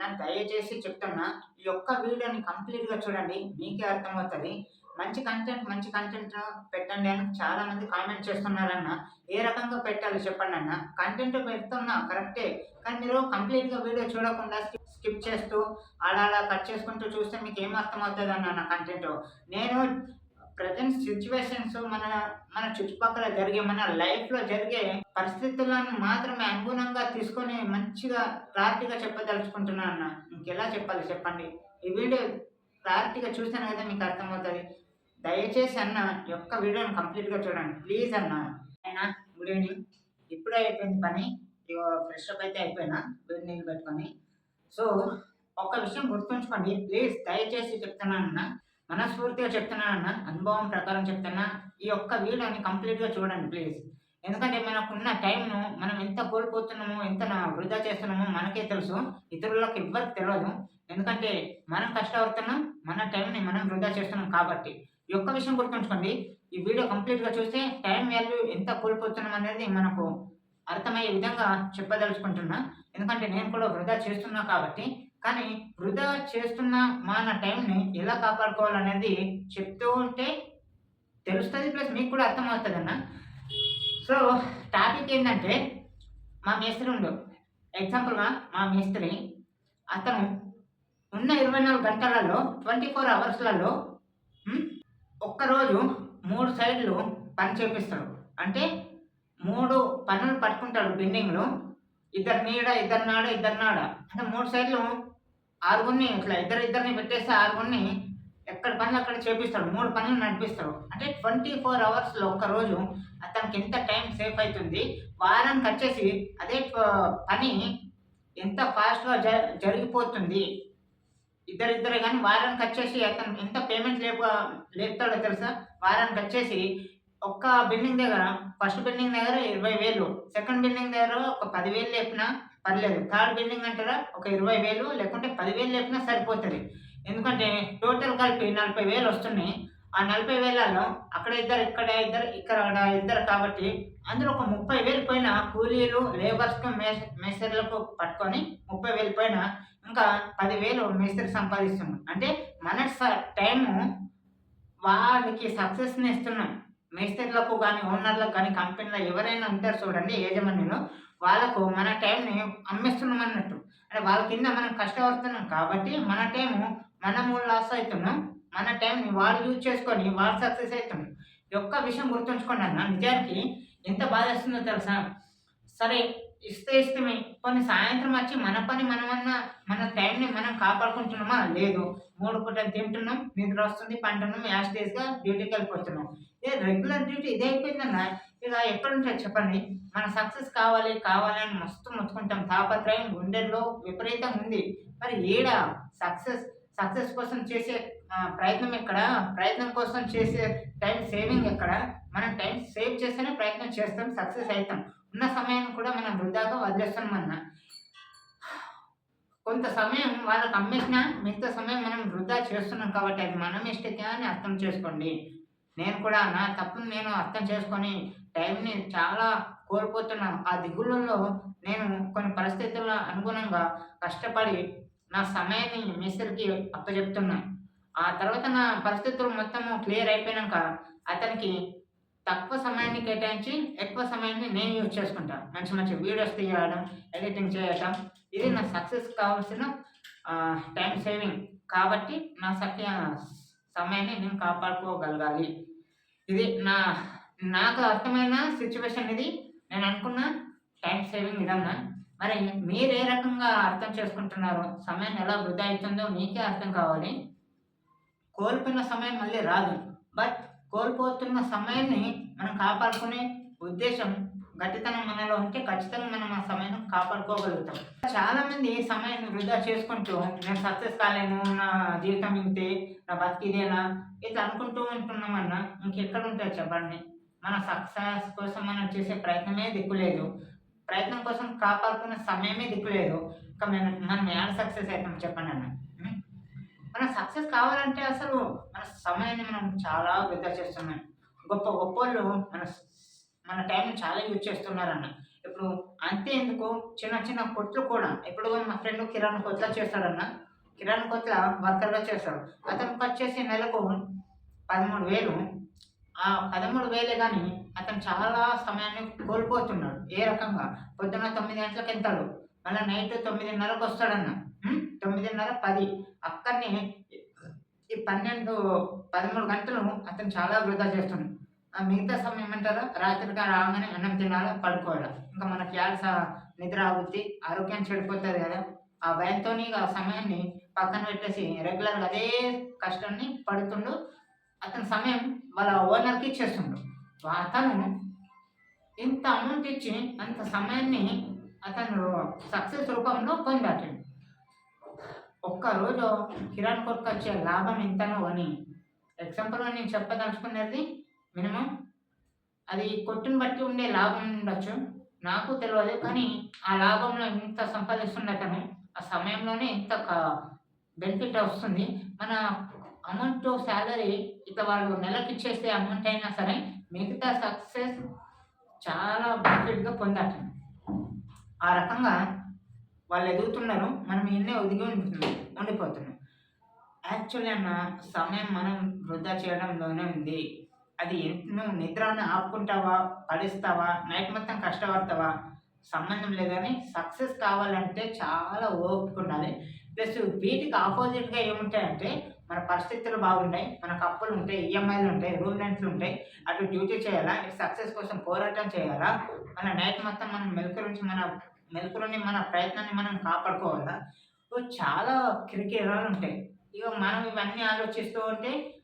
నాకు దయచేసి చెప్తున్నా ఈ ఒక్క వీడియోని కంప్లీట్గా చూడండి మీకే అర్థమవుతుంది. మంచి కంటెంట్ మంచి కంటెంట్ పెట్టండి అని చాలామంది కామెంట్ చేస్తున్నారన్న. ఏ రకంగా పెట్టాలి చెప్పండి అన్న. కంటెంట్ పెడుతున్నా కరెక్టే. కానీ మీరు కంప్లీట్గా వీడియో చూడకుండా స్కిప్ చేస్తూ అలా అలా కట్ చేసుకుంటూ చూస్తే మీకు ఏం అర్థమవుతుంది అన్న నా కంటెంట్? నేను ప్రజెంట్ సిచ్యువేషన్స్ మన మన చుట్టుపక్కల జరిగే మన లైఫ్లో జరిగే పరిస్థితులను మాత్రమే అనుగుణంగా తీసుకొని మంచిగా క్లారిటీగా చెప్పదలుచుకుంటున్నాను అన్న. ఇంకెలా చెప్పాలి చెప్పండి? ఈ వీడియో క్లారిటీగా చూసాను కదా మీకు అర్థమవుతుంది. దయచేసి అన్న యొక్క వీడియోని కంప్లీట్గా చూడండి. ప్లీజ్ అన్న. అయినా గుడ్ ఈవినింగ్ ఇప్పుడే అయిపోయింది పని. ఇగో ఫ్రెష్ అప్ అయితే అయిపోయినా వేడి నీళ్ళు పెట్టుకొని. సో ఒక విషయం గుర్తుంచుకోండి. ప్లీజ్ దయచేసి చెప్తున్నాను అన్న. మనస్ఫూర్తిగా చెప్తున్నాను అన్న అనుభవం ప్రకారం చెప్తున్నా ఈ ఒక్క వీడియోని కంప్లీట్గా చూడండి ప్లీజ్ ఎందుకంటే మనకున్న టైంను మనం ఎంత కోల్పోతున్నామో ఎంత వృధా చేస్తున్నామో మనకే తెలుసు. ఇతరులకు ఎవ్వరికి తెలియదు ఎందుకంటే మనం కష్టపడుతున్నాం మన టైంని మనం వృధా చేస్తున్నాం కాబట్టి. ఈ ఒక్క విషయం గుర్తుంచుకోండి. ఈ వీడియో కంప్లీట్గా చూస్తే టైం వాల్యూ ఎంత కోల్పోతున్నాం అనేది మనకు అర్థమయ్యే విధంగా చెప్పదలుచుకుంటున్నా. ఎందుకంటే నేను కూడా వృధా చేస్తున్నా కాబట్టి కానీ వృధా చేస్తున్న మన టైంని ఎలా కాపాడుకోవాలనేది చెప్తూ ఉంటే తెలుస్తుంది ప్లస్ మీకు కూడా అర్థమవుతుంది అన్న సో టాపిక్ ఏంటంటే మా మేస్త్రి ఉండు ఎగ్జాంపుల్గా మా మేస్త్రి అతను ఉన్న ఇరవై నాలుగు గంటలలో ట్వంటీ ఫోర్ అవర్స్లలో ఒక్కరోజు మూడు సైడ్లు పని చేపిస్తాడు. అంటే మూడు పనులు పట్టుకుంటాడు బిల్డింగ్లో. ఇద్దరు నీడ ఇద్దరు నాడ ఇద్దరు నాడ. అంటే మూడు సైడ్లు ఆరుగురిని ఇట్లా ఇద్దరు ఇద్దరిని పెట్టేస్తే ఆరుగురిని ఎక్కడ పనులు అక్కడ చేపిస్తాడు. మూడు పనులు నడిపిస్తాడు. అంటే ట్వంటీ ఫోర్ అవర్స్లో ఒక్కరోజు అతనికి ఎంత టైం సేఫ్ అవుతుంది వారానికి వచ్చేసి అదే ప- పని ఎంత ఫాస్ట్గా జ జరిగిపోతుంది? ఇద్దరిద్దరే కానీ వారానికి వచ్చేసి అతను ఎంత పేమెంట్ లేప లేపుతాడో తెలుసా? వారానికి వచ్చేసి ఒక్క బిల్డింగ్ దగ్గర ఫస్ట్ బిల్డింగ్ దగ్గర ఇరవై వేలు సెకండ్ బిల్డింగ్ దగ్గర ఒక పదివేలు లేపినా పర్లేదు థర్డ్ బిల్డింగ్ అంటారా ఒక ఇరవై వేలు లేకుంటే పదివేలు లేపినా సరిపోతుంది. ఎందుకంటే టోటల్ కలిపి నలభై వేలు వస్తున్నాయి. ఆ నలభై వేలలో అక్కడ ఇద్దరు ఇక్కడ ఇద్దరు ఇక్కడ ఇద్దరు కాబట్టి అందులో ఒక ముప్పై వేలు పైన కూలీలు లేబర్స్కి మేస్ మేస్త్రీలకు పట్టుకొని ముప్పై వేలు పైన ఇంకా పదివేలు మేస్త్రి సంపాదిస్తున్నాం అంటే మన స- టైము వాళ్ళకి సక్సెస్ని ఇస్తున్నాం మేస్త్రీలకు కానీ ఓనర్లకు కానీ కంపెనీలో ఎవరైనా ఉంటారు చూడండి యజమానులు వాళ్ళకు మన టైంని అమ్మేస్తున్నాం అన్నట్టు అంటే వాళ్ళ కింద మనం కష్టపడుతున్నాం కాబట్టి మన టైము మనము లాస్ అవుతున్నాం మన టైంని వాళ్ళు యూజ్ చేసుకొని వాళ్ళు సక్సెస్ అవుతున్నాం ఈ ఒక్క విషయం గుర్తుంచుకోండి అన్న నిజానికి ఎంత బాధిస్తుందో తెలుసా? సరే ఇస్తే ఇష్టమే కొన్ని సాయంత్రం వచ్చి మన పని మనమన్నా మన టైంని మనం కాపాడుకుంటున్నామా? లేదు. మూడు పూటలు తింటున్నాం నిద్ర వస్తుంది పంటున్నాం యాష్ డేస్గా డ్యూటీకి వెళ్ళిపోతున్నాం. ఏ రెగ్యులర్ డ్యూటీ ఇదే అయిపోయిందన్న? ఇక ఎక్కడ చెప్పండి? మన సక్సెస్ కావాలి కావాలి అని మస్తు మొత్తుకుంటాం. తాపత్రయం గుండెల్లో విపరీతం ఉంది. మరి ఏడ సక్సెస్ సక్సెస్ కోసం చేసే ప్రయత్నం ఎక్కడ? ప్రయత్నం కోసం చేసే టైం సేవింగ్ ఎక్కడ? మనం టైం సేవ్ చేస్తేనే ప్రయత్నం చేస్తాం సక్సెస్ అవుతాం. ఉన్న సమయాన్ని కూడా మనం వృధాగా వదిలేస్తున్నాం అన్న. కొంత సమయం వాళ్ళకి అమ్మేసిన మిగతా సమయం మనం వృధా చేస్తున్నాం కాబట్టి అది మన మిస్టేక్ అని అర్థం చేసుకోండి. నేను కూడా నా తప్పును నేను అర్థం చేసుకొని టైంని చాలా కోల్పోతున్నాను. ఆ దిగుళ్ళలో నేను కొన్ని పరిస్థితుల అనుగుణంగా కష్టపడి నా సమయాన్ని మిస్టర్కి అప్పచెప్తున్నాను ఆ తర్వాత నా పరిస్థితులు మొత్తము క్లియర్ అయిపోయాక అతనికి తక్కువ సమయాన్ని కేటాయించి ఎక్కువ సమయాన్ని నేను యూజ్ చేసుకుంటాను. మంచి మంచి వీడియోస్ తీయడం ఎడిటింగ్ చేయడం ఇది నా సక్సెస్ కావాల్సిన టైం సేవింగ్ కాబట్టి నా సత్య సమయాన్ని నేను కాపాడుకోగలగాలి. ఇది నా నాకు అర్థమైన సిచ్యువేషన్ ఇది. నేను అనుకున్న టైం సేవింగ్ ఇదన్నా మరి మీరు ఏ రకంగా అర్థం చేసుకుంటున్నారు? సమయం ఎలా వృధా అవుతుందో మీకే అర్థం కావాలి. కోల్పోయిన సమయం మళ్ళీ రాదు. బట్ కోల్పోతున్న సమయాన్ని మనం కాపాడుకునే ఉద్దేశం గట్టితనం మనలో ఉంటే ఖచ్చితంగా మనం ఆ సమయాన్ని కాపాడుకోగలుగుతాం. చాలా మంది సమయాన్ని వృధా చేసుకుంటూ నేను సక్సెస్ కాలేను నా జీవితం ఇంతే నా బతికిదేనా ఇట్లా అనుకుంటూ ఉంటున్నామన్నా ఇంకెక్కడ ఉంటుంది చెప్పండి? మన సక్సెస్ కోసం మనం చేసే ప్రయత్నమే దిక్కులేదు ప్రయత్నం కోసం కాపాడుకునే సమయమే దిక్కులేదు ఇంకా మనం మనం ఎలా సక్సెస్ అవుతాం చెప్పండి అన్న? మన సక్సెస్ కావాలంటే అసలు మన సమయాన్ని మనం చాలా వృధా చేస్తున్నాం. గొప్ప గొప్ప వాళ్ళు మన మన టైంని చాలా యూజ్ చేస్తున్నారన్న. ఇప్పుడు అంతే ఎందుకు? చిన్న చిన్న కొట్లు కూడా. ఇప్పుడు మా ఫ్రెండ్ కిరాణా కొట్ల చేస్తాడన్న. కిరాణా కొట్ల వర్కర్గా చేస్తాడు. అతనికి వచ్చేసి నెలకు పదమూడు వేలు. ఆ పదమూడు వేలే కానీ అతను చాలా సమయాన్ని కోల్పోతున్నాడు. ఏ రకంగా? పొద్దున్న తొమ్మిది గంటలకు వెళ్తాడు. మళ్ళీ నైట్ తొమ్మిదిన్నరకు వస్తాడన్న. తొమ్మిదిన్నర పది. అక్కడనే ఈ పన్నెండు పదమూడు గంటలు అతను చాలా వృధా చేస్తున్నాడు ఆ మిగతా సమయం ఏమంటారు? రాత్రిగా రాగానే అన్నం తినాలా పడుకోవాలా? ఇంకా మనకి యాస నిద్ర అవుద్ది ఆరోగ్యం చెడిపోతుంది కదా. ఆ భయంతో ఆ సమయాన్ని పక్కన పెట్టేసి రెగ్యులర్గా అదే కష్టాన్ని పడుతుండు. అతని సమయం వాళ్ళ ఓనర్కి ఇచ్చేస్తుండు. అతను ఇంత అమౌంట్ ఇచ్చి అంత సమయాన్ని అతను సక్సెస్ రూపంలో పొందాటండి ఒక్కరోజు కిరాణ్ కొరకు వచ్చే లాభం ఎంతనో అని. ఎగ్జాంపుల్గా నేను చెప్పదలుచుకున్నది మినిమం అది కొట్టును బట్టి ఉండే లాభం ఉండొచ్చు. నాకు తెలియదు కానీ ఆ లాభంలో ఎంత సంపాదిస్తుంది అతను ఆ సమయంలోనే ఎంత బెనిఫిట్ వస్తుంది. మన అమౌంట్ శాలరీ ఇక వాళ్ళు నెలకి ఇచ్చేస్తే అమౌంట్ అయినా సరే మిగతా సక్సెస్ చాలా బెనిఫిట్గా పొందటం ఆ రకంగా వాళ్ళు ఎదుగుతున్నారు మనం ఇన్నే ఒదిగి ఉంటున్నాం ఉండిపోతున్నాం. యాక్చువల్లీ అన్న సమయం మనం వృధా చేయడంలోనే ఉంది. అది నువ్వు నిద్రను ఆపుకుంటావా పడిస్తావా నైట్ మొత్తం కష్టపడతావా? సంబంధం లేదని సక్సెస్ కావాలంటే చాలా ఓపిక ఉండాలి. ప్లస్ వీటికి ఆపోజిట్గా ఏముంటాయంటే మన పరిస్థితులు బాగుంటాయి మనకు అప్పులు ఉంటాయి ఈఎంఐలు ఉంటాయి రూమ్ రెంట్లు ఉంటాయి. అటు డ్యూటీ చేయాలా సక్సెస్ కోసం పోరాటం చేయాలా? మన నైట్ మొత్తం మనం మెలకు నుంచి మన మెలకులని మన ప్రయత్నాన్ని మనం కాపాడుకోవాలా? చాలా కిరికిరాలు ఉంటాయి. ఇక మనం ఇవన్నీ ఆలోచిస్తూ ఉంటే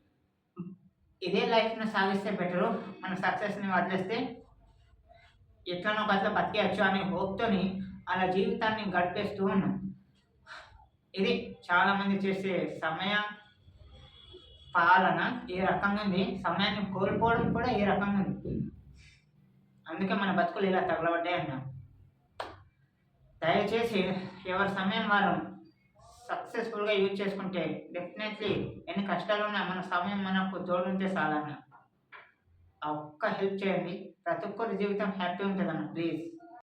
ఇదే లైఫ్ని సాగిస్తే బెటరు మన సక్సెస్ని వదిలేస్తే ఎట్లనో అట్లా బతికేయచ్చు అనే హోప్తోని అలా జీవితాన్ని గడిపేస్తూ ఉన్నాం. ఇది చాలామంది చేసే సమయ పాలన ఏ రకంగా ఉంది? సమయాన్ని కోల్పోవడం కూడా ఏ రకంగా ఉంది? అందుకే మన బతుకులు ఇలా తగలబడ్డాయి అన్నాం. దయచేసి ఎవరి సమయం వారు సక్సెస్ఫుల్గా యూజ్ చేసుకుంటే డెఫినెట్లీ ఎన్ని కష్టాలు ఉన్నా మన సమయం మనకు తోడుంటే చాలన్న. ఆ ఒక్క హెల్ప్ చేయండి. ప్రతి ఒక్కరి జీవితం హ్యాపీ ఉంటుందన్న ప్లీజ్